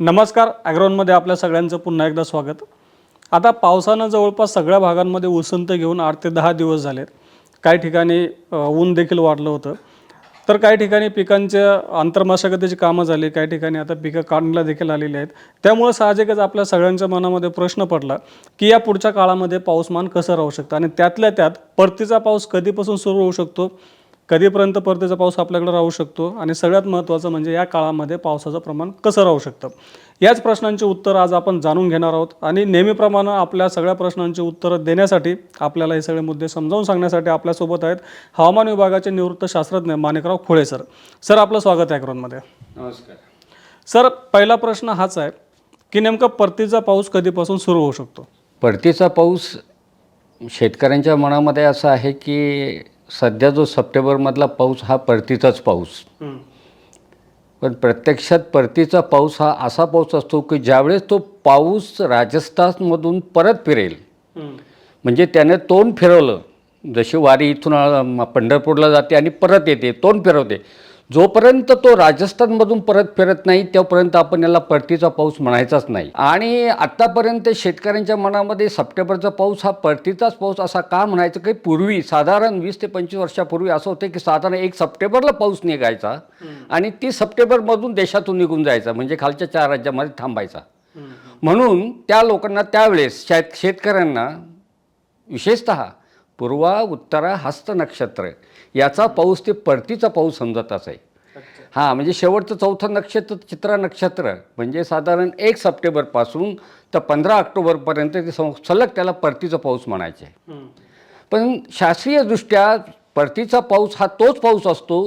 नमस्कार ॲग्रॉनमध्ये आपल्या सगळ्यांचं पुन्हा एकदा स्वागत. आता पावसानं जवळपास सगळ्या भागांमध्ये उसंत घेऊन आठ ते दहा दिवस झालेत. काही ठिकाणी ऊन देखील वाढलं होतं. तर काही ठिकाणी पिकांच्या आंतरमशागतीची कामं झाली काही ठिकाणी आता पिकं काढणीला देखील आलेली आहेत. त्यामुळं साहजिकच आपल्या सगळ्यांच्या मनामध्ये प्रश्न पडला की या पुढच्या काळामध्ये पाऊसमान कसं राहू शकतं? आणि त्यातल्या त्यात परतीचा पाऊस कधीपासून सुरू होऊ शकतो? कधीपर्यंत परतीचा पाऊस आपल्याकडे राहू शकतो आणि सगळ्यात महत्त्वाचं म्हणजे या काळामध्ये पावसाचं प्रमाण कसं राहू शकतं? याच प्रश्नांची उत्तरं आज आपण जाणून घेणार आहोत आणि नेहमीप्रमाणे आपल्या सगळ्या प्रश्नांची उत्तरं देण्यासाठी आपल्याला हे सगळे मुद्दे समजावून सांगण्यासाठी आपल्यासोबत आहेत हवामान विभागाचे निवृत्त शास्त्रज्ञ माणिकराव खोळे सर. सर आपलं स्वागत आहे ॲग्रोनमध्ये नमस्कार. सर पहिला प्रश्न हाच आहे की नेमका परतीचा पाऊस कधीपासून सुरू होऊ शकतो? परतीचा पाऊस शेतकऱ्यांच्या मनामध्ये असं आहे की सध्या जो सप्टेंबरमधला पाऊस हा परतीचाच पाऊस. पण प्रत्यक्षात परतीचा पाऊस हा असा पाऊस असतो की ज्यावेळेस तो पाऊस राजस्थानमधून परत फिरेल. म्हणजे त्याने तोंड फिरवलं. जशी वारी इथून पंढरपूरला जाते आणि परत येते तोंड फिरवते. जोपर्यंत तो राजस्थानमधून परत फिरत नाही तोपर्यंत आपण याला परतीचा पाऊस म्हणायचाच नाही. आणि आत्तापर्यंत शेतकऱ्यांच्या मनामध्ये सप्टेंबरचा पाऊस हा परतीचाच पाऊस असा का म्हणायचं? की पूर्वी साधारण वीस ते पंचवीस वर्षापूर्वी असं होतं की साधारण एक सप्टेंबरला पाऊस निघायचा आणि तीस सप्टेंबरमधून देशातून निघून जायचा म्हणजे खालच्या चार राज्यामध्ये थांबायचा. म्हणून त्या लोकांना त्यावेळेस शेत शेतकऱ्यांना विशेषत पूर्वा उत्तरा हस्त नक्षत्र याचा पाऊस ते परतीचा पाऊस समजत आहे. हां म्हणजे शेवटचं चौथं नक्षत्र चित्रा नक्षत्र म्हणजे साधारण एक सप्टेंबरपासून तर पंधरा ऑक्टोबरपर्यंत ते सं- सलग त्याला परतीचा पाऊस म्हणायचे. पण शास्त्रीयदृष्ट्या परतीचा पाऊस हा तोच पाऊस असतो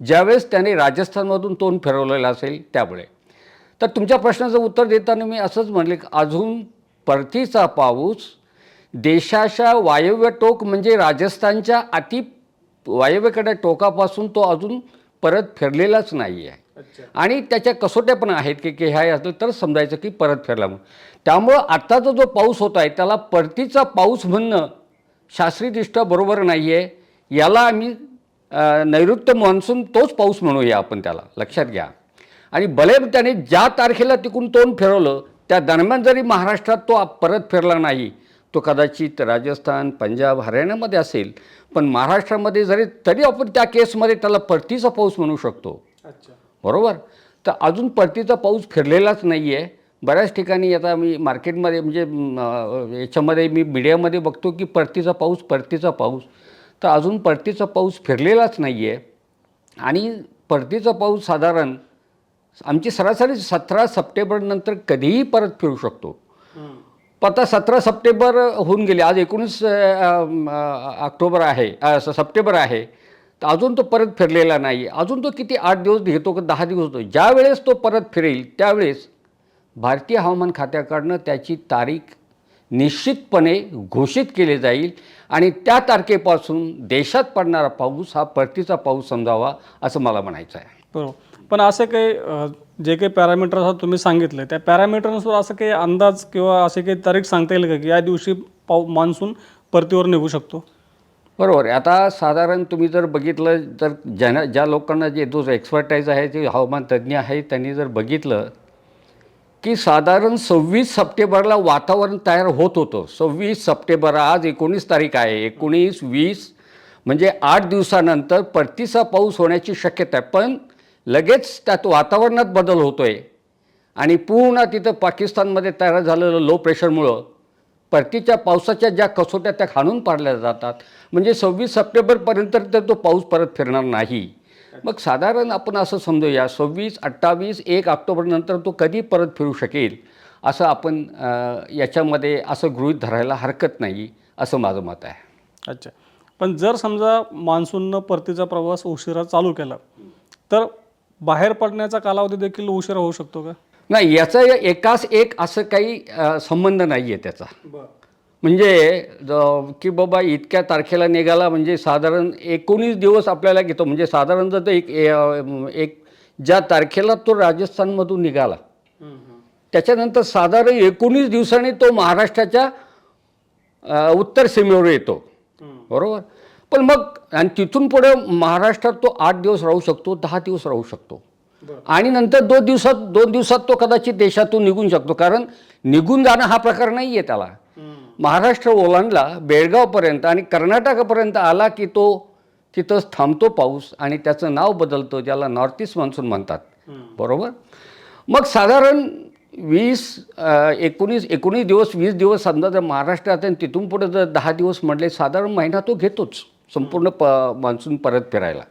ज्यावेळेस त्याने राजस्थानमधून तोंड फिरवलेला असेल त्यामुळे तर तुमच्या प्रश्नाचं उत्तर देताना मी असंच म्हणले की अजून परतीचा पाऊस देशाच्या वायव्य टोक म्हणजे राजस्थानच्या अति वायव्येकडे टोकापासून तो अजून परत फिरलेलाच नाही आहे. आणि त्याच्या कसोट्या पण आहेत की की ह्या असलं तर समजायचं की परत फिरला म्हणून. त्यामुळं आत्ताचा जो पाऊस होत आहे त्याला परतीचा पाऊस म्हणणं शास्त्रीयदृष्ट्या बरोबर नाही आहे याला आम्ही नैऋत्य मान्सून तोच पाऊस म्हणूया आपण त्याला. लक्षात घ्या. आणि भले त्याने ज्या तारखेला तिकून तोंड फिरवलं त्या दरम्यान जरी महाराष्ट्रात तो परत फिरला नाही तो कदाचित राजस्थान पंजाब हरियाणामध्ये असेल पण महाराष्ट्रामध्ये जरी तरी आपण त्या केसमध्ये त्याला परतीचा पाऊस म्हणू शकतो. अच्छा. बरोबर? तर अजून परतीचा पाऊस फिरलेलाच नाही आहे बऱ्याच ठिकाणी आता मी मार्केटमध्ये म्हणजे याच्यामध्ये मी मीडियामध्ये बघतो की परतीचा पाऊस परतीचा पाऊस. तर अजून परतीचा पाऊस फिरलेलाच नाही आहे आणि परतीचा पाऊस साधारण आमची सरासरी सतरा सप्टेंबरनंतर कधीही परत फिरू शकतो. आता सतरा सप्टेंबर होऊन गेले. आज एकोणीस ऑक्टोबर आहे सप्टेंबर आहे. तर अजून तो परत फिरलेला नाही. अजून तो किती आठ दिवस घेतो का दहा दिवस होतो. ज्या वेळेस तो परत फिरेल त्यावेळेस भारतीय हवामान खात्याकडनं त्याची तारीख निश्चितपणे घोषित केली जाईल आणि त्या तारखेपासून देशात पडणारा पाऊस हा परतीचा पाऊस समजावा असं मला म्हणायचं आहे. बरोबर. पण असं काही जे काही पॅरामीटर्स तुम्ही सांगितले. त्या पॅरामीटर्सवर असं काही अंदाज किंवा असे काही तारीख सांगता येईल का की या दिवशी पाऊ मान्सून परतीवर निघू शकतो? बरोबर आहे. आता साधारण तुम्ही जर बघितलं तर ज्यांना ज्या लोकांना जे जो एक्सपर्टाईज आहे जे हवामान तज्ज्ञ आहे त्यांनी जर बघितलं की साधारण सव्वीस सप्टेंबरला वातावरण तयार होत होतं. सव्वीस सप्टेंबर आज एकोणीस तारीख आहे. एकोणीस वीस म्हणजे आठ दिवसानंतर परतीचा पाऊस होण्याची शक्यता आहे. पण लगेच त्यात वातावरणात बदल होतो आहे आणि पूर्ण तिथं पाकिस्तानमध्ये तयार झालेलं लो प्रेशरमुळं परतीच्या पावसाच्या ज्या कसोट्या त्या खाणून पाडल्या जातात. म्हणजे सव्वीस सप्टेंबरपर्यंत तर तो पाऊस परत फिरणार नाही. मग साधारण आपण असं समजूया सव्वीस अठ्ठावीस एक ऑक्टोबरनंतर तो कधी परत फिरू शकेल? असं आपण याच्यामध्ये असं गृहीत धरायला हरकत नाही असं माझं मत आहे. अच्छा. पण जर समजा मान्सूननं परतीचा प्रवास उशिरा चालू केला तर बाहेर पडण्याचा कालावधी देखील उशिरा होऊ शकतो का? नाही याचा एकाच एक असं काही संबंध नाही आहे त्याचा म्हणजे की बाबा इतक्या तारखेला निघाला म्हणजे साधारण एकोणीस दिवस आपल्याला घेतो. म्हणजे साधारण जर एक एक ज्या तारखेला तो राजस्थानमधून निघाला त्याच्यानंतर साधारण एकोणीस दिवसांनी तो महाराष्ट्राच्या उत्तर सीमेवर येतो. बरोबर? पण मग आणि तिथून पुढे महाराष्ट्रात तो आठ दिवस राहू शकतो दहा दिवस राहू शकतो. आणि नंतर दोन दिवसात दोन दिवसात तो कदाचित देशातून निघून शकतो कारण निघून जाणं हा प्रकार नाही आहे त्याला महाराष्ट्र ओलांडला बेळगावपर्यंत आणि कर्नाटकापर्यंत आला की तो तिथंच थांबतो पाऊस आणि त्याचं नाव बदलतं ज्याला नॉर्थ ईस्ट मान्सून म्हणतात. बरोबर? मग साधारण वीस एकोणीस एकोणीस दिवस वीस दिवस समजा जर महाराष्ट्रात आणि तिथून पुढे जर दहा दिवस म्हटले साधारण महिना तो घेतोच. संपूर्ण प मान्सून परत फिरायला.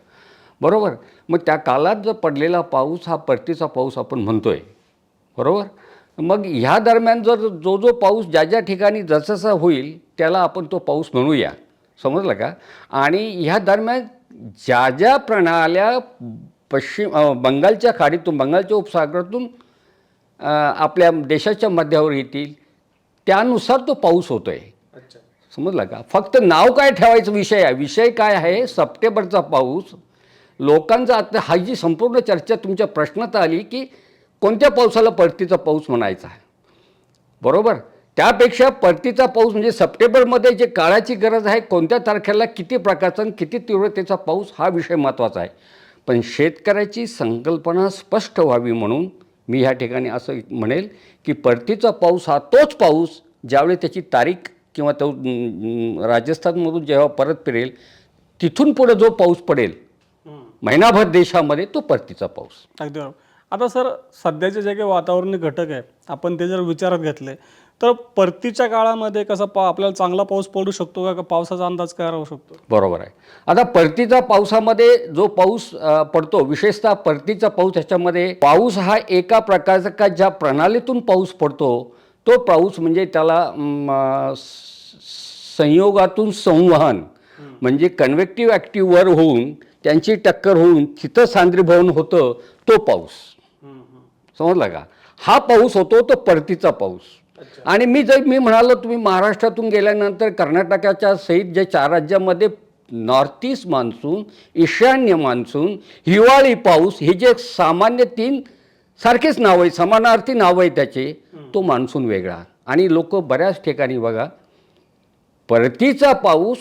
बरोबर? मग त्या काळात जर पडलेला पाऊस हा परतीचा पाऊस आपण म्हणतो आहे बरोबर? मग ह्या दरम्यान जर जो जो पाऊस ज्या ज्या ठिकाणी जसजसा होईल त्याला आपण तो पाऊस म्हणूया. समजलं का? आणि ह्या दरम्यान ज्या ज्या प्रणाल्या पश्चिम बंगालच्या खाडीतून बंगालच्या उपसागरातून आपल्या देशाच्या मध्यावर येतील त्यानुसार तो पाऊस होतो आहे समजलं का? फक्त नाव काय ठेवायचं विषय आहे? विषय काय आहे? सप्टेंबरचा पाऊस. लोकांचा आता हा जी संपूर्ण चर्चा तुमच्या प्रश्नात आली की कोणत्या पावसाला परतीचा पाऊस म्हणायचा आहे? बरोबर? त्यापेक्षा परतीचा पाऊस म्हणजे सप्टेंबरमध्ये जे काळाची गरज आहे कोणत्या तारखेला किती प्रकारचा आणि किती तीव्रतेचा पाऊस हा विषय महत्त्वाचा आहे. पण शेतकऱ्याची संकल्पना स्पष्ट व्हावी म्हणून मी ह्या ठिकाणी असं म्हणेल की परतीचा पाऊस हा तोच पाऊस ज्यावेळी त्याची तारीख किंवा तो राजस्थानमधून जेव्हा परत फिरेल तिथून पुढे जो पाऊस पडेल महिनाभर देशामध्ये तो परतीचा पाऊस. अगदी बरोबर. आता सर सध्याचे जे काही वातावरणीय घटक आहे आपण ते जर विचारात घेतले तर परतीच्या काळामध्ये कसा पा आपल्याला चांगला पाऊस पडू शकतो का? का पावसाचा अंदाज काय राहू शकतो? बरोबर आहे. आता परतीचा पावसामध्ये जो पाऊस पडतो विशेषतः परतीचा पाऊस ह्याच्यामध्ये पाऊस हा एका प्रकारचा का ज्या प्रणालीतून पाऊस पडतो तो पाऊस म्हणजे त्याला संयोगातून संवहन म्हणजे कन्व्हेक्टिव्ह ॲक्टिव्ह वर होऊन त्यांची टक्कर होऊन तिथं सांद्रीभवन होतं तो पाऊस. समजला का? हा पाऊस होतो तो परतीचा पाऊस. आणि मी जर मी म्हणालो तुम्ही महाराष्ट्रातून गेल्यानंतर कर्नाटकाच्या सहित जे चार राज्यामध्ये नॉर्थ ईस्ट मान्सून ईशान्य मान्सून हिवाळी पाऊस हे जे सामान्य तीन सारखेच नाव आहे समानार्थी नाव आहे त्याचे. तो मान्सून वेगळा. आणि लोक बऱ्याच ठिकाणी बघा परतीचा पाऊस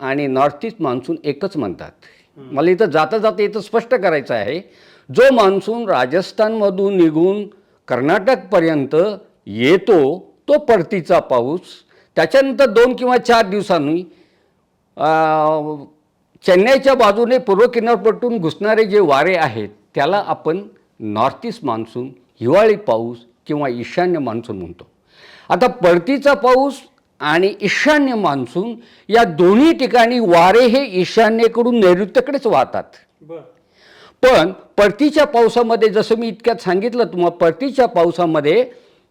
आणि नॉर्थ ईस्ट मान्सून एकच म्हणतात. मला इथं जाता जाता इथं स्पष्ट करायचं आहे जो मान्सून राजस्थानमधून निघून कर्नाटकपर्यंत येतो तो परतीचा पाऊस. त्याच्यानंतर दोन किंवा चार दिवसांनी चेन्नईच्या बाजूने पूर्व किनारपट्टून घुसणारे जे वारे आहेत त्याला आपण नॉर्थ ईस्ट मान्सून हिवाळी पाऊस किंवा ईशान्य मान्सून म्हणतो. आता परतीचा पाऊस आणि ईशान्य मान्सून या दोन्ही ठिकाणी वारे हे ईशान्येकडून नैऋत्येकडेच वाहतात. बर. पण परतीच्या पावसामध्ये जसं मी इतक्यात सांगितलं तुम्हाला परतीच्या पावसामध्ये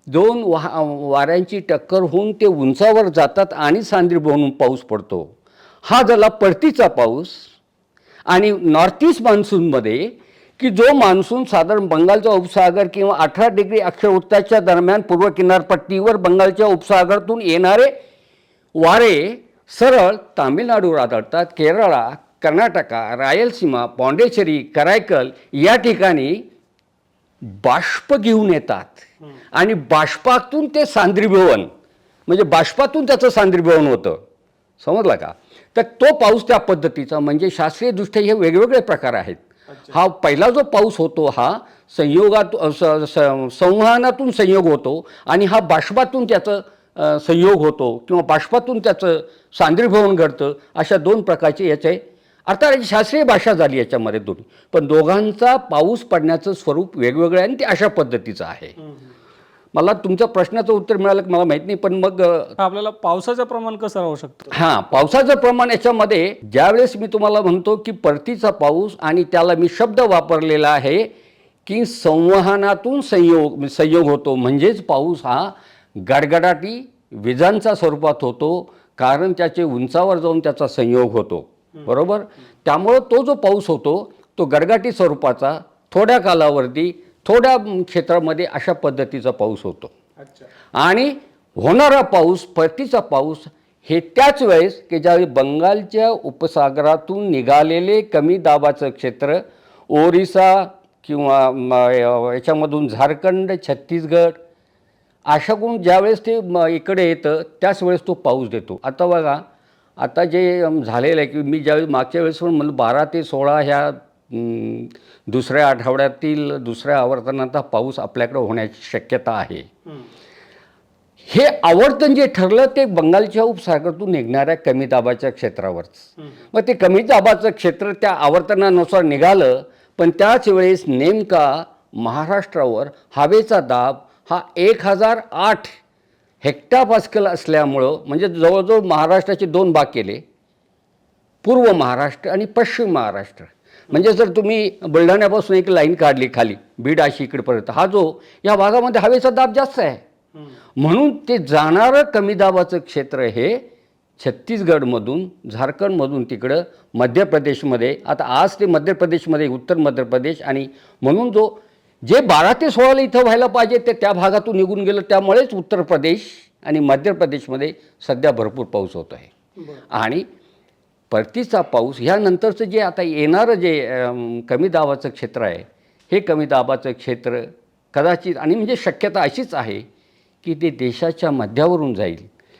दोन वा वाऱ्यांची टक्कर होऊन ते उंचावर जातात आणि सांद्री बनून पाऊस पडतो. हा झाला परतीचा पाऊस आणि नॉर्थ ईस्ट मान्सूनमध्ये की जो मान्सून साधारण बंगालचा उपसागर किंवा अठरा डिग्री अक्षर उत्तराच्या दरम्यान पूर्व किनारपट्टीवर बंगालच्या उपसागरातून येणारे वारे सरळ तामिळनाडूवर आदळतात केरळा कर्नाटका रायलसीमा पॉंडेचेरी करायकल या ठिकाणी बाष्प घेऊन येतात. आणि बाष्पातून ते सांद्रीभवन म्हणजे बाष्पातून त्याचं सांद्रीभवन होतं. समजलं का? तर तो पाऊस त्या पद्धतीचा म्हणजे शास्त्रीयदृष्ट्या हे वेगवेगळे प्रकार आहेत. हा पहिला जो पाऊस होतो हा संयोगात संवहनातून संयोग होतो आणि हा बाष्पातून त्याचं संयोग होतो किंवा बाष्पातून त्याचं सांद्रीभवन घडतं अशा दोन प्रकारचे याचे अर्थात शास्त्रीय भाषा झाली याच्यामध्ये दोन्ही. पण दोघांचा पाऊस पडण्याचं स्वरूप वेगवेगळं आहे आणि ते अशा पद्धतीचं आहे. मला तुमच्या प्रश्नाचं उत्तर मिळालं की मला माहीत नाही पण मग आपल्याला पावसाचं प्रमाण कसं राहू शकतं? हां पावसाचं प्रमाण याच्यामध्ये ज्यावेळेस मी तुम्हाला म्हणतो की परतीचा पाऊस आणि त्याला मी शब्द वापरलेला आहे की संवहनातून संयोग संयोग होतो. म्हणजेच पाऊस हा गडगडाटी विजांचा स्वरूपात होतो कारण त्याचे उंचावर जाऊन त्याचा संयोग होतो. बरोबर? त्यामुळं तो जो पाऊस होतो तो गडगाटी स्वरूपाचा थोड्या कालावरती थोड्या क्षेत्रामध्ये अशा पद्धतीचा पाऊस होतो. आणि होणारा पाऊस परतीचा पाऊस हे त्याच वेळेस की ज्यावेळी बंगालच्या उपसागरातून निघालेले कमी दाबाचं क्षेत्र ओरिसा किंवा याच्यामधून झारखंड छत्तीसगड अशाकडून ज्यावेळेस ते म, इकडे येतं त्याच वेळेस तो पाऊस देतो. आता बघा आता जे झालेलं आहे की मी ज्यावेळेस मागच्या वेळेस पण म्हणलं बारा ते सोळा ह्या दुसऱ्या आठवड्यातील दुसऱ्या आवर्तनाचा पाऊस आपल्याकडे होण्याची शक्यता आहे. हे आवर्तन जे ठरलं ते बंगालच्या उपसागरातून निघणाऱ्या कमी दाबाच्या क्षेत्रावरच. मग ते कमी दाबाचं क्षेत्र त्या आवर्तनानुसार निघालं पण त्याच वेळेस नेमका महाराष्ट्रावर हवेचा दाब हा एक हजार आठ हेक्टापास्कल असल्यामुळं म्हणजे जवळजवळ महाराष्ट्राचे दोन भाग केले. पूर्व महाराष्ट्र आणि पश्चिम महाराष्ट्र. म्हणजे जर तुम्ही बुलढाण्यापासून एक लाईन काढली खाली बीड अशी इकडेपर्यंत हा जो या भागामध्ये हवेचा दाब जास्त आहे. म्हणून ते जाणारं कमी दाबाचं क्षेत्र हे छत्तीसगडमधून झारखंडमधून तिकडं मध्य प्रदेशमध्ये आता आज ते मध्य प्रदेशमध्ये उत्तर मध्य प्रदेश आणि म्हणून जो जे बारा ते सोळाला इथं व्हायला पाहिजे ते त्या भागातून निघून गेलं त्यामुळेच उत्तर प्रदेश आणि मध्य प्रदेशमध्ये सध्या भरपूर पाऊस होत आहे आणि परतीचा पाऊस ह्यानंतरचं जे आता येणारं जे कमी दाबाचं क्षेत्र आहे हे कमी दाबाचं क्षेत्र कदाचित आणि म्हणजे शक्यता अशीच आहे की ते देशाच्या मध्यावरून जाईल.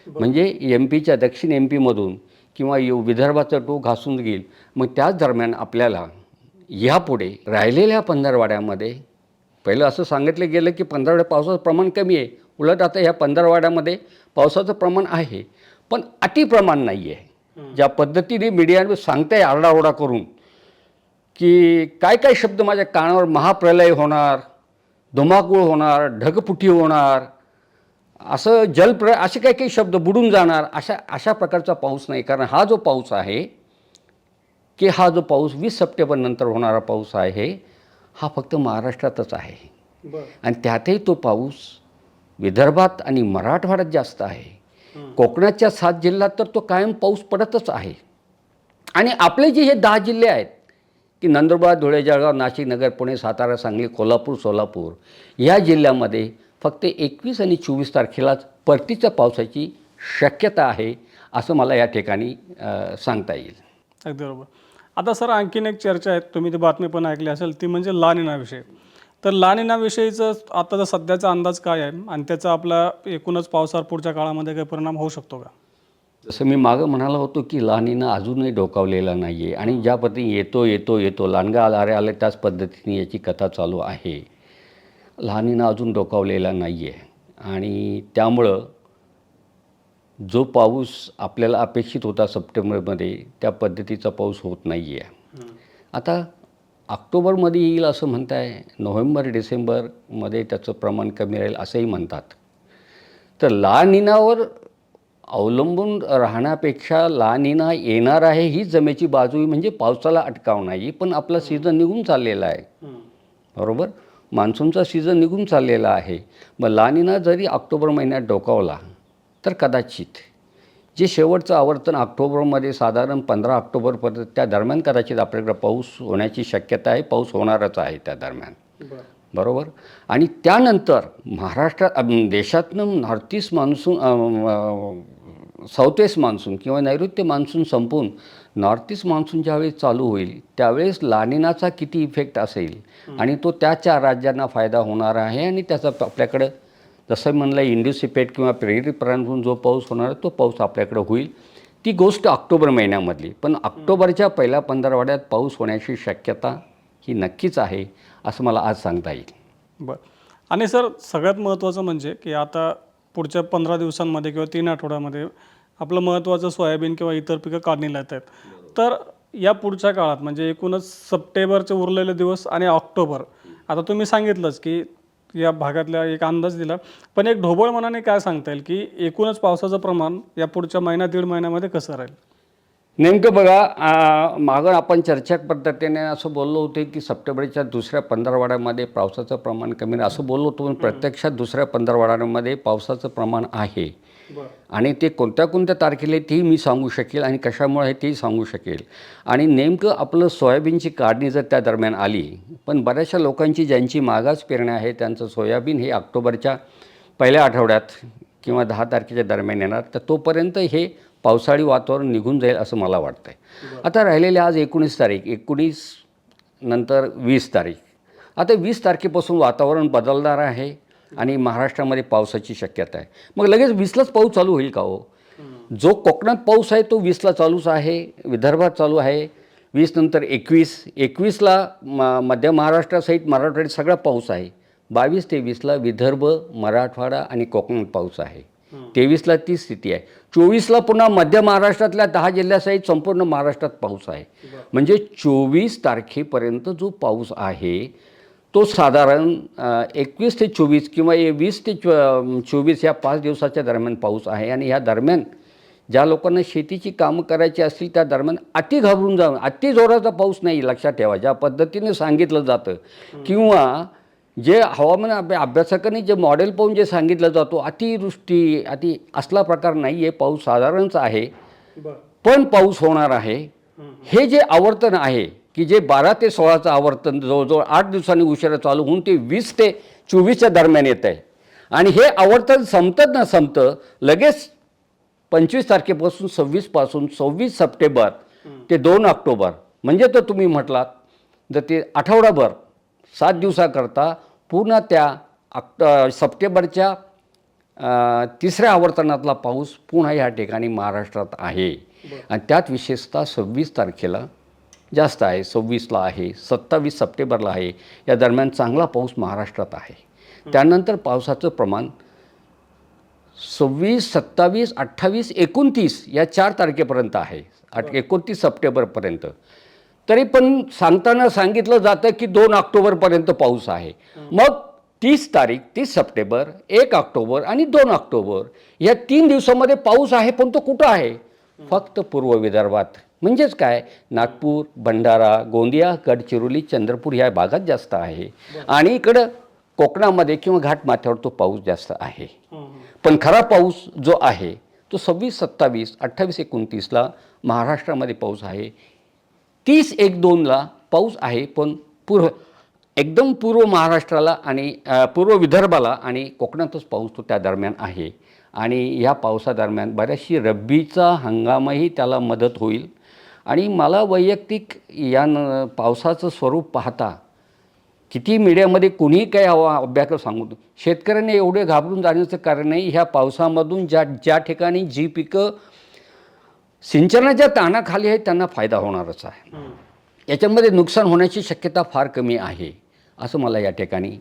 म्हणजे एम पीच्या दक्षिण एम पीमधून किंवा यु विदर्भाचं टोक घासून घेईल. मग त्याच दरम्यान आपल्याला यापुढे राहिलेल्या पंधरवाड्यामध्ये पहिलं असं सांगितलं गेलं की पंधरवाड्या पावसाचं प्रमाण कमी आहे. उलट आता ह्या पंधरवाड्यामध्ये पावसाचं प्रमाण आहे पण अतिप्रमाण नाही आहे ज्या पद्धतीने मीडियाने सांगताय आरडाओरडा करून की काय काय शब्द माझ्या कानावर महाप्रलय होणार धुमाकूळ होणार ढगफुटी होणार असं जलप्र असे काही काही शब्द बुडून जाणार अशा अशा प्रकारचा पाऊस नाही. कारण हा जो पाऊस आहे की हा जो पाऊस वीस सप्टेंबरनंतर होणारा पाऊस आहे हा फक्त महाराष्ट्रातच आहे. आणि त्यातही तो पाऊस विदर्भात आणि मराठवाड्यात जास्त आहे. कोकणाच्या सात जिल्ह्यात तर तो कायम पाऊस पडतच आहे. आणि आपले जे हे दहा जिल्हे आहेत की नंदुरबार धुळे जळगाव नाशिक नगर पुणे सातारा सांगली कोल्हापूर सोलापूर या जिल्ह्यामध्ये फक्त एकवीस आणि चोवीस तारखेलाच परतीच्या पावसाची शक्यता आहे असं मला या ठिकाणी सांगता येईल. अगदी बरोबर. आता सर आणखीन एक चर्चा आहे तुम्ही ती बातमी पण ऐकली असेल ती म्हणजे लानिनाविषयी तर लानिनाविषयीचं आताचा सध्याचा अंदाज काय आहे? आणि त्याचा आपला एकूणच पावसावर पुढच्या काळामध्ये काही परिणाम होऊ शकतो का? जसं मी मागं म्हणालो होतो की लहानीनं अजूनही डोकावलेला नाही आहे आणि ज्या पद्धतीने येतो येतो येतो लांडगा आले आले त्याच पद्धतीने याची कथा चालू आहे. लहानीनं अजून डोकावलेला नाही आहे आणि त्यामुळं जो पाऊस आपल्याला अपेक्षित होता सप्टेंबरमध्ये त्या पद्धतीचा पाऊस होत नाही आहे आता ऑक्टोबरमध्ये येईल असं म्हणताय नोव्हेंबर डिसेंबरमध्ये त्याचं प्रमाण कमी राहील असंही म्हणतात. तर लानिनावर अवलंबून राहण्यापेक्षा लानिना येणार आहे ही जमेची बाजू म्हणजे पावसाला अटकाव नाही पण आपला सीझन निघून चाललेला आहे. बरोबर? मान्सूनचा सीझन निघून चाललेला आहे. मग लानिना जरी ऑक्टोबर महिन्यात डोकावला तर कदाचित जे शेवटचं आवर्तन ऑक्टोबरमध्ये साधारण पंधरा ऑक्टोबरपर्यंत त्या दरम्यान कदाचित आपल्याकडे पाऊस होण्याची शक्यता आहे पाऊस होणारच आहे त्या दरम्यान. बरोबर? आणि त्यानंतर महाराष्ट्रात देशातनं north east monsoon south west monsoon किंवा नैऋत्य मान्सून संपून नॉर्थ ईस्ट मान्सून ज्यावेळेस चालू होईल त्यावेळेस लानिनाचा किती इफेक्ट असेल? आणि तो त्या चार राज्यांना फायदा होणार आहे आणि त्याचा आपल्याकडं जसं म्हणलं इंडिसिपेट किंवा प्रेरित जो पाऊस होणार आहे तो पाऊस आपल्याकडे होईल. ती गोष्ट ऑक्टोबर महिन्यामधली. पण ऑक्टोबरच्या पहिल्या पंधरवाड्यात पाऊस होण्याची शक्यता ही नक्कीच आहे असं मला आज सांगता येईल. बरं. आणि सर सगळ्यात महत्त्वाचं म्हणजे की आता पुढच्या पंधरा दिवसांमध्ये किंवा तीन आठवड्यामध्ये आपलं महत्त्वाचं सोयाबीन किंवा इतर पिकं काढणीला येत आहेत. तर या पुढच्या काळात म्हणजे एकूणच सप्टेंबरचे उरलेले दिवस आणि ऑक्टोबर आता तुम्ही सांगितलंच की या भागातल्या एक अंदाज दिला. पण एक ढोबळ मनाने काय सांगता येईल की एकूणच पावसाचं प्रमाण या पुढच्या महिना दीड महिन्यामध्ये कसं राहील? नेमकं बघा मागं आपण चर्चा पद्धतीने असं बोललो होते की सप्टेंबरच्या दुसऱ्या पंधरवाड्यामध्ये पावसाचं प्रमाण कमी नाही असं बोललो होतो पण प्रत्यक्षात दुसऱ्या पंधरवाड्यामध्ये पावसाचं प्रमाण आहे. आणि ते कोणत्या कोणत्या तारखेला तेही मी सांगू शकेल आणि कशामुळे आहे तेही सांगू शकेल. आणि नेमकं आपलं सोयाबीनची काढणी जर त्या दरम्यान आली पण बऱ्याचशा लोकांची ज्यांची मागास पेरण्या आहे त्यांचं सोयाबीन हे ऑक्टोबरच्या पहिल्या आठवड्यात किंवा दहा तारखेच्या दरम्यान येणार तर तोपर्यंत हे पावसाळी वातावरण निघून जाईल असं मला वाटतं आहे आता राहिलेले आज एकोणीस तारीख एकोणीस नंतर वीस तारीख. आता वीस तारखेपासून वातावरण बदलणार आहे. आणि महाराष्ट्रामध्ये पावसाची शक्यता आहे. मग लगेच वीसलाच पाऊस चालू होईल का हो? जो कोकणात पाऊस आहे तो वीसला चालूच आहे विदर्भात चालू आहे. वीस नंतर एकवीस. एकवीसला म मध्य महाराष्ट्रासहित मराठवाड्यात सगळा पाऊस आहे. बावीस तेवीसला विदर्भ मराठवाडा आणि कोकणात पाऊस आहे. तेवीसला ती स्थिती आहे. चोवीसला पुन्हा मध्य महाराष्ट्रातल्या दहा जिल्ह्यासहित संपूर्ण महाराष्ट्रात पाऊस आहे. म्हणजे चोवीस तारखेपर्यंत जो पाऊस आहे तो साधारण एकवीस ते चोवीस किंवा वीस ते चोवीस या पाच दिवसाच्या दरम्यान पाऊस आहे आणि ह्या दरम्यान ज्या लोकांना शेतीची कामं करायची असतील त्या दरम्यान अति घाबरून जाऊन अति जोराचा पाऊस नाही लक्षात ठेवा. ज्या पद्धतीने सांगितलं जातं किंवा जे हवामान अभ्या अभ्यासकांनी जे मॉडेल पाहून जे सांगितलं जातो अतिवृष्टी अति असला प्रकार नाही आहे पाऊस साधारणच आहे. पण पाऊस होणार आहे. हे जे आवर्तन आहे की जे बारा ते सोळाचं आवर्तन जवळजवळ आठ दिवसांनी उशिरा चालू होऊन ते वीस ते चोवीसच्या दरम्यान येत आहे. आणि हे आवर्तन संपतं ना संपतं लगेच पंचवीस तारखेपासून सव्वीसपासून सव्वीस सप्टेंबर ते दोन ऑक्टोबर म्हणजे तर तुम्ही म्हटलात जर ते आठवडाभर सात दिवसाकरता पूर्ण त्या ऑक्ट सप्टेंबरच्या तिसऱ्या आवर्तनातला पाऊस पुन्हा या ठिकाणी महाराष्ट्रात आहे. आणि त्यात विशेषतः सव्वीस तारखेला जास्त आहे सव्वीसला आहे सत्तावीस सप्टेंबरला आहे. या दरम्यान चांगला पाऊस महाराष्ट्रात आहे. त्यानंतर पावसाचं प्रमाण सव्वीस सत्तावीस अठ्ठावीस एकोणतीस या चार तारखेपर्यंत आहे. आठ एकोणतीस सप्टेंबरपर्यंत. तरी पण सांगताना सांगितलं जातं की दोन ऑक्टोबरपर्यंत पाऊस आहे. मग तीस तारीख तीस सप्टेंबर एक ऑक्टोबर आणि दोन ऑक्टोबर या तीन दिवसामध्ये पाऊस आहे पण तो कुठं आहे? फक्त पूर्व विदर्भात. म्हणजेच काय? नागपूर भंडारा गोंदिया गडचिरोली चंद्रपूर या भागात जास्त आहे. आणि इकडं कोकणामध्ये किंवा घाटमाथ्यावर तो पाऊस जास्त आहे. पण खरा पाऊस जो आहे तो सव्वीस सत्तावीस अठ्ठावीस एकोणतीसला महाराष्ट्रामध्ये पाऊस आहे. तीस एक दोनला पाऊस आहे पण पूर्व एकदम पूर्व महाराष्ट्राला आणि पूर्व विदर्भाला आणि कोकणातच पाऊस तो त्या दरम्यान आहे. आणि या पावसादरम्यान बऱ्याचशी रब्बीचा हंगामही त्याला मदत होईल. आणि मला वैयक्तिक या न पावसाचं स्वरूप पाहता किती मीडियामध्ये कुणीही काही हवा अभ्यास सांगू शेतकऱ्यांनी एवढे घाबरून जाण्याचं कारण नाही ह्या पावसामधून ज्या ज्या ठिकाणी जी पिकं सिंचनाच्या ताणाखाली आहेत त्यांना फायदा होणारच आहे. याच्यामध्ये नुकसान होण्याची शक्यता फार कमी आहे असं मला या ठिकाणी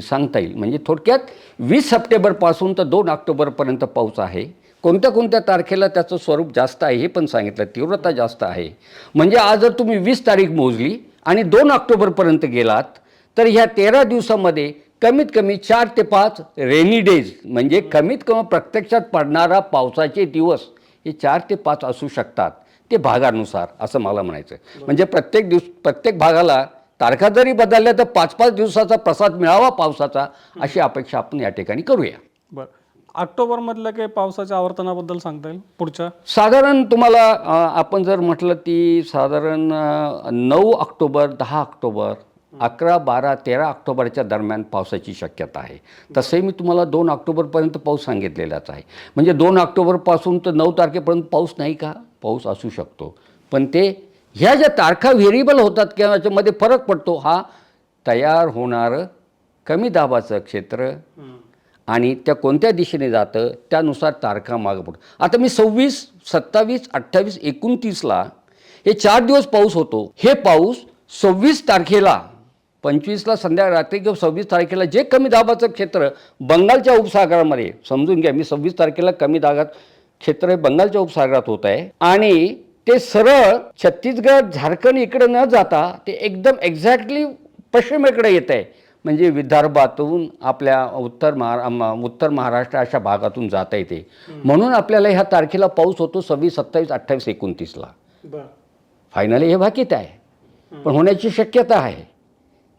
सांगता येईल. म्हणजे थोडक्यात वीस सप्टेंबरपासून तर दोन ऑक्टोबरपर्यंत पाऊस आहे. कोणत्या कोणत्या तारखेला त्याचं स्वरूप जास्त आहे हे पण सांगितलं. तीव्रता जास्त आहे. म्हणजे आज जर तुम्ही वीस तारीख मोजली आणि दोन ऑक्टोबरपर्यंत गेलात तर ह्या तेरा दिवसामध्ये कमीत कमी चार ते पाच रेनी डेज म्हणजे कमीत कमी प्रत्यक्षात पडणारा पावसाचे दिवस हे चार ते पाच असू शकतात ते भागानुसार असं मला म्हणायचं आहे. म्हणजे प्रत्येक दिवस प्रत्येक भागाला तारखा जरी बदलल्या तर पाच पाच दिवसाचा प्रसाद मिळावा पावसाचा अशी अपेक्षा आपण या ठिकाणी करूया. बरं. ऑक्टोबरमधल्या काही पावसाच्या आवर्तनाबद्दल सांगता येईल पुढच्या? साधारण तुम्हाला आपण जर म्हटलं ती साधारण नऊ ऑक्टोबर दहा ऑक्टोबर अकरा बारा तेरा ऑक्टोबरच्या दरम्यान पावसाची शक्यता आहे. तसंही मी तुम्हाला दोन ऑक्टोबरपर्यंत पाऊस सांगितलेलाच आहे. म्हणजे दोन ऑक्टोबरपासून तर नऊ तारखेपर्यंत पाऊस नाही का? पाऊस असू शकतो. पण ते ह्या ज्या तारखा व्हेरिएबल होतात किंवा याच्यामध्ये फरक पडतो हा तयार होणारं कमी दाबाचं क्षेत्र आणि त्या कोणत्या दिशेने जातं त्यानुसार तारखा मागं पडतो आता मी सव्वीस सत्तावीस अठ्ठावीस एकोणतीसला हे चार दिवस पाऊस होतो. हे पाऊस सव्वीस तारखेला पंचवीसला संध्या रात्री किंवा सव्वीस तारखेला जे कमी दाबाचं क्षेत्र बंगालच्या उपसागरामध्ये समजून घ्या मी सव्वीस तारखेला कमी दाबात क्षेत्र हे बंगालच्या उपसागरात होत आहे. आणि ते सरळ छत्तीसगड झारखंड इकडे न जाता ते एकदम एक्झॅक्टली पश्चिमेकडे येत आहे. म्हणजे विदर्भातून आपल्या उत्तर महारा उत्तर महाराष्ट्र अशा भागातून जाता येते म्हणून आपल्याला ह्या तारखेला पाऊस होतो सव्वीस सत्तावीस अठ्ठावीस एकोणतीसला फायनली हे भाकीत आहे. पण होण्याची शक्यता आहे.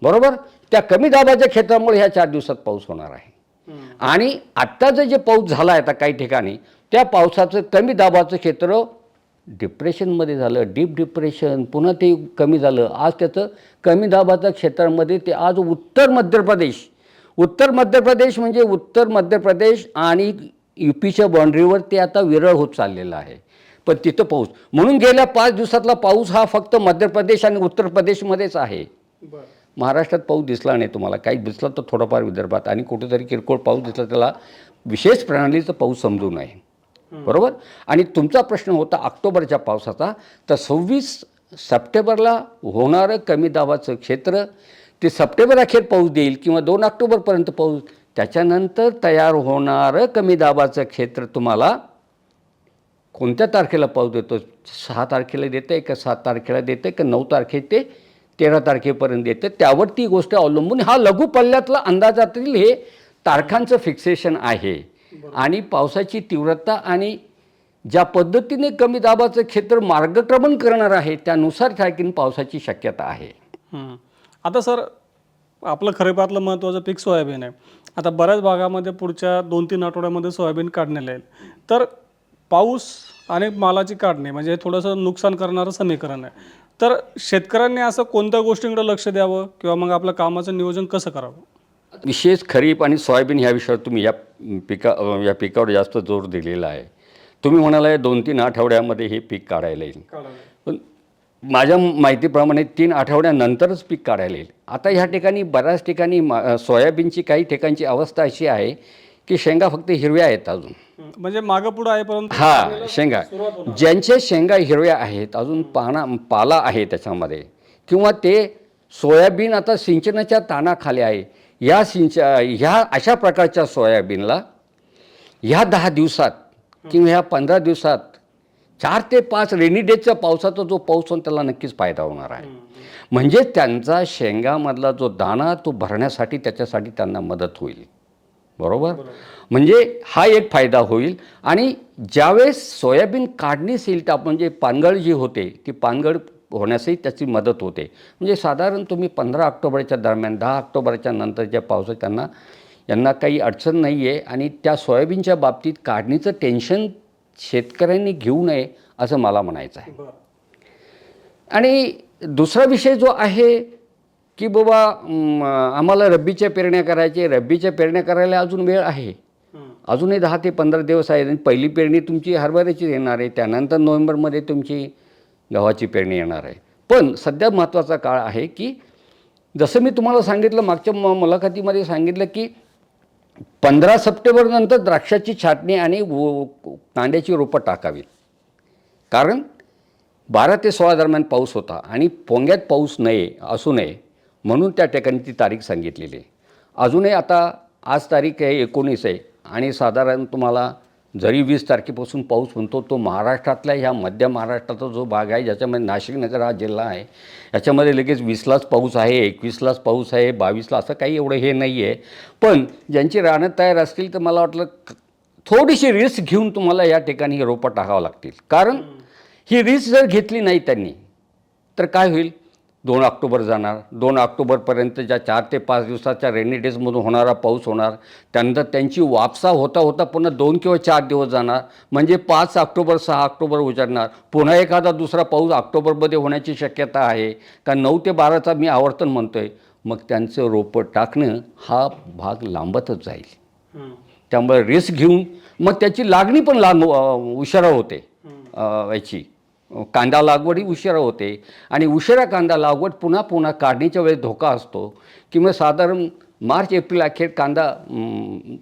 बरोबर? त्या कमी दाबाच्या क्षेत्रामुळे ह्या चार दिवसात पाऊस होणार आहे. आणि आत्ताचं जे पाऊस झाला आहे आता काही ठिकाणी त्या पावसाचं कमी दाबाचं क्षेत्र डिप्रेशनमध्ये झालं डीप डिप्रेशन पुन्हा ते कमी झालं. आज त्याचं कमी दाबाच्या क्षेत्रामध्ये ते आज उत्तर मध्य प्रदेश उत्तर मध्य प्रदेश म्हणजे उत्तर मध्य प्रदेश आणि यू पीच्या बाँड्रीवर ते आता विरळ होत चाललेलं आहे. पण तिथं पाऊस म्हणून गेल्या पाच दिवसातला पाऊस हा फक्त मध्य प्रदेश आणि उत्तर प्रदेशमध्येच आहे. महाराष्ट्रात पाऊस दिसला नाही तुम्हाला काही दिसला तर थोडाफार विदर्भात आणि कुठेतरी किरकोळ पाऊस दिसला त्याला विशेष प्रणालीचा पाऊस समजू नये. बरोबर? आणि तुमचा प्रश्न होता ऑक्टोबरच्या पावसाचा तर सव्वीस सप्टेंबरला होणारं कमी दाबाचं क्षेत्र ते सप्टेंबर अखेर पाऊस देईल किंवा दोन ऑक्टोबरपर्यंत पाऊस त्याच्यानंतर तयार होणारं कमी दाबाचं क्षेत्र तुम्हाला कोणत्या तारखेला पाऊस देतो? सहा तारखेला देतं आहे का सात तारखेला देतं आहे का नऊ तारखे ते तेरा तारखेपर्यंत देतं त्यावर ती गोष्ट अवलंबून हा लघु पल्ल्यातला अंदाजातील हे तारखांचं फिक्सेशन आहे. आणि पावसाची तीव्रता आणि ज्या पद्धतीने कमी दाबाचं क्षेत्र मार्गक्रमण करणार आहे त्यानुसार आणखीन पावसाची शक्यता आहे. आता सर आपलं खरेपातलं महत्त्वाचं पीक सोयाबीन आहे. आता बऱ्याच भागामध्ये पुढच्या दोन तीन आठवड्यामध्ये सोयाबीन काढण्याला येईल. तर पाऊस आणि मालाची काढणी म्हणजे हे थोडंसं नुकसान करणारं समीकरण आहे. तर शेतकऱ्यांनी असं कोणत्या गोष्टींकडे लक्ष द्यावं? किंवा मग आपलं कामाचं नियोजन कसं करावं? विशेष खरीप आणि सोयाबीन ह्या विषयावर तुम्ही या पिका या पिकावर जास्त जोर दिलेला आहे. तुम्ही म्हणाला दोन तीन आठवड्यामध्ये हे पीक काढायला येईल. पण माझ्या माहितीप्रमाणे तीन आठवड्यानंतरच पीक काढायला येईल. आता ह्या ठिकाणी बऱ्याच ठिकाणी मा सोयाबीनची काही ठिकाणची अवस्था अशी आहे की शेंगा फक्त हिरव्या आहेत अजून. म्हणजे मागं पुढं आहे परंतु हा शेंगा. ज्यांचे शेंगा हिरव्या आहेत अजून पाना पाला आहे त्याच्यामध्ये. किंवा ते सोयाबीन आता सिंचनाच्या तानाखाली आहे. या सिंच ह्या अशा प्रकारच्या सोयाबीनला ह्या दहा दिवसात किंवा ह्या पंधरा दिवसात चार ते पाच रेनी डेजच्या पावसाचा जो पाऊस होऊन त्याला नक्कीच फायदा होणार आहे. म्हणजे त्यांचा शेंगामधला जो दाणा तो भरण्यासाठी त्याच्यासाठी त्यांना मदत होईल. बरोबर? म्हणजे हा एक फायदा होईल. आणि ज्यावेळेस सोयाबीन काढणीस येईल तर म्हणजे पानगळ जी होते ती पानगळ होण्यासही त्याची मदत होते. म्हणजे साधारण तुम्ही पंधरा ऑक्टोबरच्या दरम्यान दहा ऑक्टोबरच्या नंतरच्या पावसात त्यांना यांना काही अडचण नाही आहे आणि त्या सोयाबीनच्या बाबतीत काढणीचं टेन्शन शेतकऱ्यांनी घेऊ नये असं मला म्हणायचं आहे. आणि दुसरा विषय जो आहे की बाबा आम्हाला रब्बीच्या पेरण्या करायचे रब्बीच्या पेरण्या करायला अजून वेळ आहे. अजूनही दहा ते पंधरा दिवस आहेत आणि पहिली पेरणी तुमची हरभऱ्याची येणार आहे. त्यानंतर नोव्हेंबरमध्ये तुमची गव्हाची पेरणी येणार आहे. पण सध्या महत्त्वाचा काळ आहे की जसं मी तुम्हाला सांगितलं मागच्या म मुलाखतीमध्ये सांगितलं की पंधरा सप्टेंबरनंतर द्राक्षाची छाटणी आणि कांद्याची रोपं टाकावीत. कारण बारा ते सोळा दरम्यान पाऊस होता आणि पोंग्यात पाऊस नये असू नये म्हणून त्या ठिकाणी ती तारीख सांगितलेली आहे. अजूनही आता आज तारीख आहे एकोणीस आहे आणि साधारण तुम्हाला जरी वीस तारखेपासून पाऊस म्हणतो तो महाराष्ट्रातल्या ह्या मध्य महाराष्ट्राचा जो भाग आहे ज्याच्यामध्ये नाशिक नगर हा जिल्हा आहे याच्यामध्ये लगेच वीसलाच पाऊस आहे एकवीसलाच पाऊस आहे बावीसला असं काही एवढं हे नाही आहे पण ज्यांची रानं तयार असतील तर मला वाटलं थोडीशी रिस्क घेऊन तुम्हाला या ठिकाणी रोपं टाकावं लागतील. कारण ही रिस्क जर घेतली नाही त्यांनी तर काय होईल? दोन ऑक्टोबर जाणार. दोन ऑक्टोबरपर्यंत ज्या चार ते पाच दिवसाच्या रेनी डेजमधून होणारा पाऊस होणार. त्यानंतर त्यांची वापसा होता होता पुन्हा दोन किंवा चार दिवस जाणार. म्हणजे पाच ऑक्टोबर सहा ऑक्टोबर उजाडणार पुन्हा एखादा दुसरा पाऊस ऑक्टोबरमध्ये होण्याची शक्यता आहे. का नऊ ते बाराचा मी आवर्तन म्हणतो आहे मग त्यांचं रोपं टाकणं हा भाग लांबतच जाईल. त्यामुळे रिस्क घेऊन मग त्याची लागणी पण लांब उशिरा होते. याची. कांदा लागवड ही उशिरा होते. आणि उशिरा कांदा लागवड पुन्हा पुन्हा काढणीच्या वेळेस धोका असतो. किंवा साधारण मार्च एप्रिल अखेर कांदा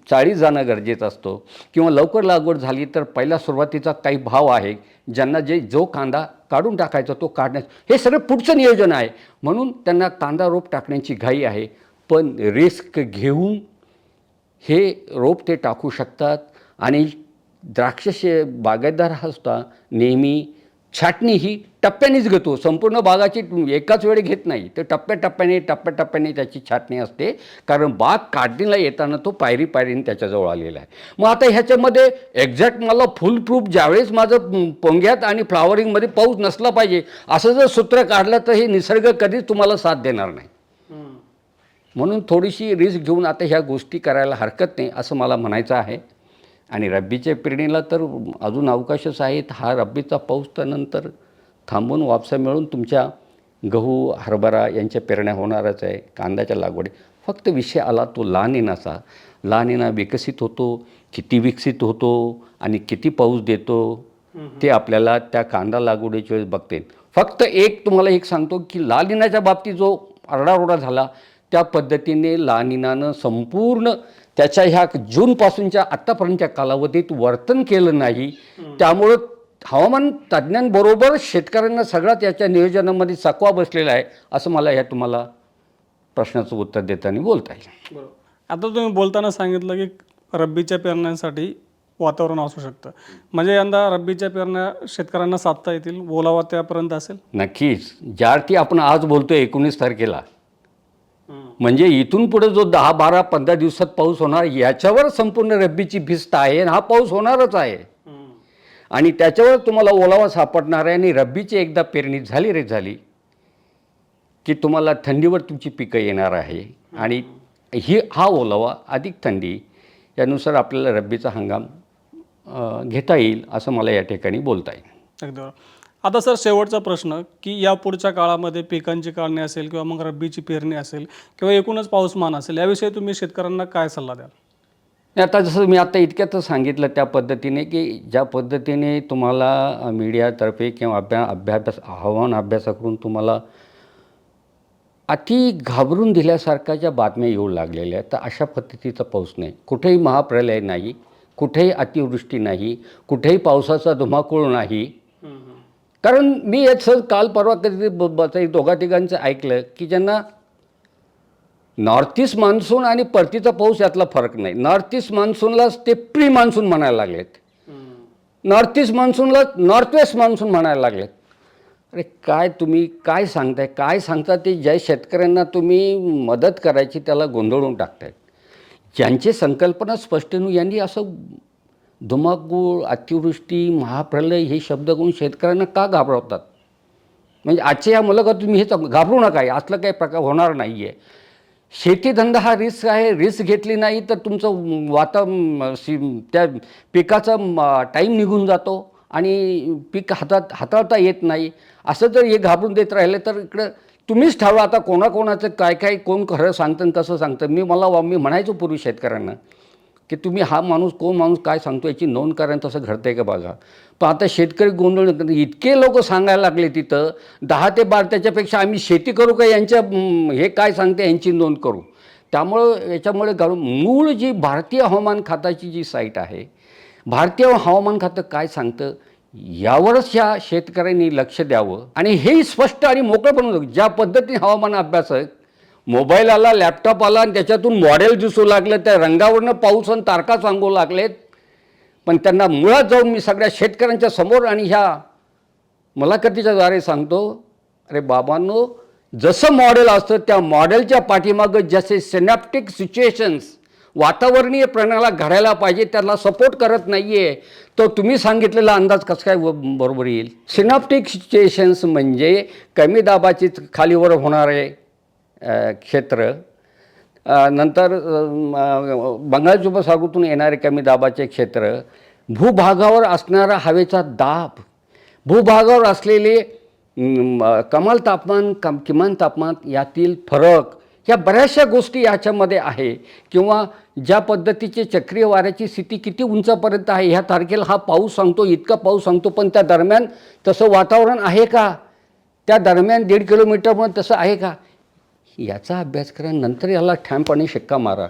चाळीस जाणं गरजेचं असतो. किंवा लवकर लागवड झाली तर पहिला सुरुवातीचा काही भाव आहे ज्यांना जे जो कांदा काढून टाकायचा तो काढण्यास हे सगळं पुढचं नियोजन आहे. म्हणून त्यांना कांदा रोप टाकण्याची घाई आहे. पण रिस्क घेऊन हे रोप ते टाकू शकतात. आणि द्राक्ष बागायतदार हा सुद्धा नेहमी छाटणी ही टप्प्यानेच घेतो. संपूर्ण बागाची एकाच वेळी घेत नाही. तर टप्प्याटप्प्याने टप्प्याटप्प्याने त्याची छाटणी असते. कारण बाग काढणीला येताना तो पायरी पायरीने त्याच्याजवळ आलेला आहे. मग आता ह्याच्यामध्ये एक्झॅक्ट मला फुल प्रूफ ज्यावेळेस माझं पोंग्यात आणि फ्लावरिंगमध्ये पाऊस नसला पाहिजे असं जर सूत्र काढलं तर हे निसर्ग कधीच तुम्हाला साथ देणार नाही. म्हणून थोडीशी रिस्क घेऊन आता ह्या गोष्टी करायला हरकत नाही असं मला म्हणायचं आहे. आणि रब्बीच्या पेरणीला तर अजून अवकाशच आहेत. हा रब्बीचा पाऊस त्यानंतर थांबून वापसा मिळून तुमच्या गहू हरभरा यांच्या पेरण्या होणारच आहे. कांद्याच्या लागवडी. फक्त विषय आला तो लहानिनाचा. लहानिना विकसित होतो किती विकसित होतो आणि किती पाऊस देतो ते आपल्याला त्या कांदा लागवडीच्या वेळेस बघते. फक्त एक तुम्हाला एक सांगतो की लालिनाच्या बाबतीत जो आरडाओरडा झाला त्या पद्धतीने लानिनानं संपूर्ण त्याच्या ह्या जूनपासूनच्या आत्तापर्यंतच्या कालावधीत वर्तन केलं नाही. त्यामुळं हवामान तज्ज्ञांबरोबर शेतकऱ्यांना सगळ्यात याच्या नियोजनामध्ये चकवा बसलेला आहे असं मला या तुम्हाला प्रश्नाचं उत्तर देताना बोलता येईल. बरोबर. आता तुम्ही बोलताना सांगितलं की रब्बीच्या पेरण्यांसाठी वातावरण असू शकतं. म्हणजे यंदा रब्बीच्या पेरण्या शेतकऱ्यांना साधता येतील ओलावा त्यापर्यंत असेल? नक्कीच. ज्या अर्थी आपण आज बोलतोय एकोणीस तारखेला म्हणजे इथून पुढे जो दहा बारा पंधरा दिवसात पाऊस होणार याच्यावर संपूर्ण रब्बीची भिस्त आहे आणि हा पाऊस होणारच आहे. आणि त्याच्यावर तुम्हाला ओलावा सापडणार आहे आणि रब्बीची एकदा पेरणी झाली रे झाली की तुम्हाला थंडीवर तुमची पिकं येणार आहे. आणि ही हा ओलावा अधिक थंडी यानुसार आपल्याला रब्बीचा हंगाम घेता येईल असं मला या ठिकाणी बोलता येईल. अगदी आता सर शेवटचा प्रश्न की या पुढच्या काळामध्ये पिकांची काढणी असेल किंवा मग रब्बीची पेरणी असेल किंवा एकूणच पाऊसमान असेल याविषयी तुम्ही शेतकऱ्यांना काय सल्ला द्याल? आता जसं मी आता इतक्यातच सांगितलं त्या पद्धतीने की ज्या पद्धतीने तुम्हाला मीडियातर्फे किंवा अभ्या अभ्यास आव्हान अभ्यासाकडून तुम्हाला अति घाबरून दिल्यासारख्या ज्या बातम्या येऊ लागलेल्या आहेत तर अशा पद्धतीचा पाऊस नाही. कुठेही महाप्रलय नाही कुठेही अतिवृष्टी नाही कुठेही पावसाचा धुमाकूळ नाही कारण मी याचं काल परवा कधी दोघा तिघांचं ऐकलं की ज्यांना नॉर्थ ईस्ट मान्सून आणि परतीचा पाऊस यातला फरक नाही. नॉर्थ ईस्ट मान्सूनलाच ते प्री मान्सून म्हणायला लागलेत. नॉर्थ ईस्ट मान्सूनला नॉर्थ वेस्ट मान्सून म्हणायला लागलेत. अरे काय तुम्ही काय सांगताय? काय सांगता ते ज्या शेतकऱ्यांना तुम्ही मदत करायची त्याला गोंधळून टाकतायत ज्यांची संकल्पना स्पष्ट यांनी असं धुमाकूळ अतिवृष्टी महाप्रलय हे शब्द घेऊन शेतकऱ्यांना का घाबरवतात? म्हणजे आजच्या या मुलाखत तुम्ही हे घाबरू नका असलं काही प्रकार होणार नाही आहे शेतीधंदा हा रिस्क आहे रिस्क घेतली नाही तर तुमचं वाता सी त्या पिकाचा टाईम निघून जातो आणि पीक हातात हाताळता येत नाही. असं जर हे घाबरून देत राहिलं तर इकडं तुम्हीच ठरवा आता कोणाकोणाचं काय काय कोण खरं सांगतं आणि कसं सांगतं. मी मला वा- मी म्हणायचो पूर्वी शेतकऱ्यांना की तुम्ही हा माणूस कोण माणूस काय सांगतो याची नोंद करा तसं तसं घडतंय का बघा. पण आता शेतकरी गोंधळ इतके लोक सांगायला लागले तिथं दहा ते बारा त्याच्यापेक्षा आम्ही शेती करू का यांच्या हे काय सांगते यांची नोंद करू. त्यामुळं याच्यामुळे घालून मूळ जी भारतीय हवामान खात्याची जी साईट आहे भारतीय हवामान खातं काय सांगतं? यावरच ह्या शेतकऱ्यांनी लक्ष द्यावं आणि हेही स्पष्ट आणि मोकळं पण ज्या पद्धतीने हवामान अभ्यासक मोबाईल आला लॅपटॉप आला आणि त्याच्यातून मॉडेल दिसू लागलं त्या रंगावरनं पाऊस आणि तारखा सांगू लागलेत. पण त्यांना मुळात जाऊन मी सगळ्या शेतकऱ्यांच्या समोर आणि ह्या मुलाखतीच्या द्वारे सांगतो अरे बाबांनो जसं मॉडेल असतं त्या मॉडेलच्या पाठीमागं जसे सिनॅप्टिक सिच्युएशन्स वातावरणीय प्रणाला घडायला पाहिजे त्याला सपोर्ट करत नाही आहे तो तुम्ही सांगितलेला अंदाज कसं काय बरोबर येईल? सिनॅप्टिक सिच्युएशन्स म्हणजे कमी दाबाची खालीवर होणार आहे क्षेत्र. नंतर बंगालच्या उपसागरातून येणारे कमी दाबाचे क्षेत्र भूभागावर असणारा हवेचा दाब. भूभागावर असलेले कमाल तापमान कम किमान तापमान यातील फरक या बऱ्याचशा गोष्टी याच्यामध्ये आहे. किंवा ज्या पद्धतीचे चक्रीय वाऱ्याची स्थिती किती उंचापर्यंत आहे ह्या तारखेला हा पाऊस सांगतो इतका पाऊस सांगतो पण त्या दरम्यान तसं वातावरण आहे का? त्या दरम्यान दीड किलोमीटरमध्ये तसं आहे का? याचा अभ्यास करा नंतर याला ठामपणे शिक्का मारा.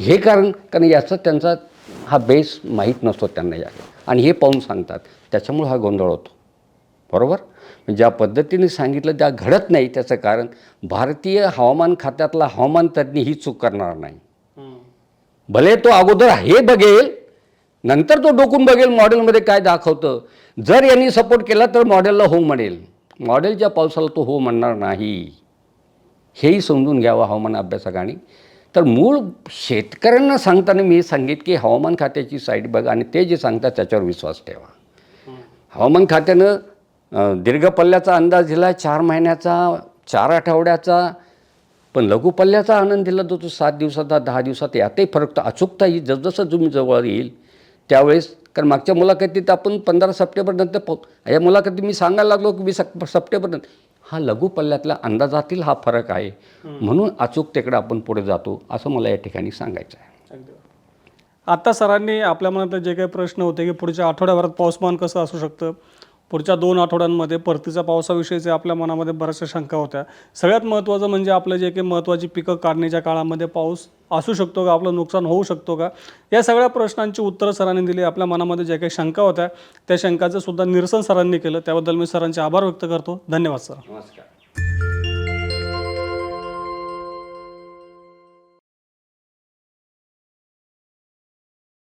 हे कारण कारण याचा त्यांचा हा बेस माहीत नसतो त्यांना या. आणि हे पाहून सांगतात. त्याच्यामुळे हा गोंधळ होतो. बरोबर? म्हणजे ज्या पद्धतीने सांगितलं त्या घडत नाही त्याचं कारण भारतीय हवामान खात्यातला हवामान तज्ज्ञ ही चूक करणार नाही. भले तो अगोदर हे बघेल नंतर तो डोकून बघेल मॉडेलमध्ये काय दाखवतं. जर यांनी सपोर्ट केला तर मॉडेलला हो म्हणेल. मॉडेलच्या पावसाला तो हो म्हणणार नाही. हेही समजून घ्यावं हवामान अभ्यासकाने तर मूळ शेतकऱ्यांना सांगताना मी सांगित की हवामान खात्याची साईट बघा आणि ते जे सांगतात त्याच्यावर विश्वास ठेवा. हवामान खात्यानं दीर्घ पल्ल्याचा अंदाज दिला चार महिन्याचा चार आठवड्याचा पण लघु पल्ल्याचा आनंद दिला जातो सात दिवसाचा दहा दिवसात यातही फरक तर अचूकता ही जसजसं तुम्ही जवळ येईल त्यावेळेस कारण मागच्या मुलाखतीत आपण पंधरा सप्टेंबरनंतर पाहू या मुलाखतीत मी सांगायला लागलो की मी सप सप्टेंबरनंतर हा लघु पल्ल्यातल्या अंदाजातील हा फरक आहे. म्हणून अचूकतेकडे आपण पुढे जातो असं मला या ठिकाणी सांगायचं आहे. आता सरांनी आपल्या मनात जे काही प्रश्न होते की पुढच्या आठवड्याभरात पाऊसमान कसं असू शकतं? पुढच्या दोन आठवड्यांमध्ये परतीच्या पावसाविषयीचे आपल्या मनामध्ये बऱ्याचशा शंका होत्या. सगळ्यात महत्त्वाचं म्हणजे आपलं जे काही महत्त्वाची पिकं काढणीच्या काळामध्ये पाऊस असू शकतो का? आपलं नुकसान होऊ शकतो का? या सगळ्या प्रश्नांची उत्तरं सरांनी दिली. आपल्या मनामध्ये ज्या काही शंका होत्या त्या शंकाचं सुद्धा निरसन सरांनी केलं. त्याबद्दल मी सरांचे आभार व्यक्त करतो. धन्यवाद सर. नमस्कार.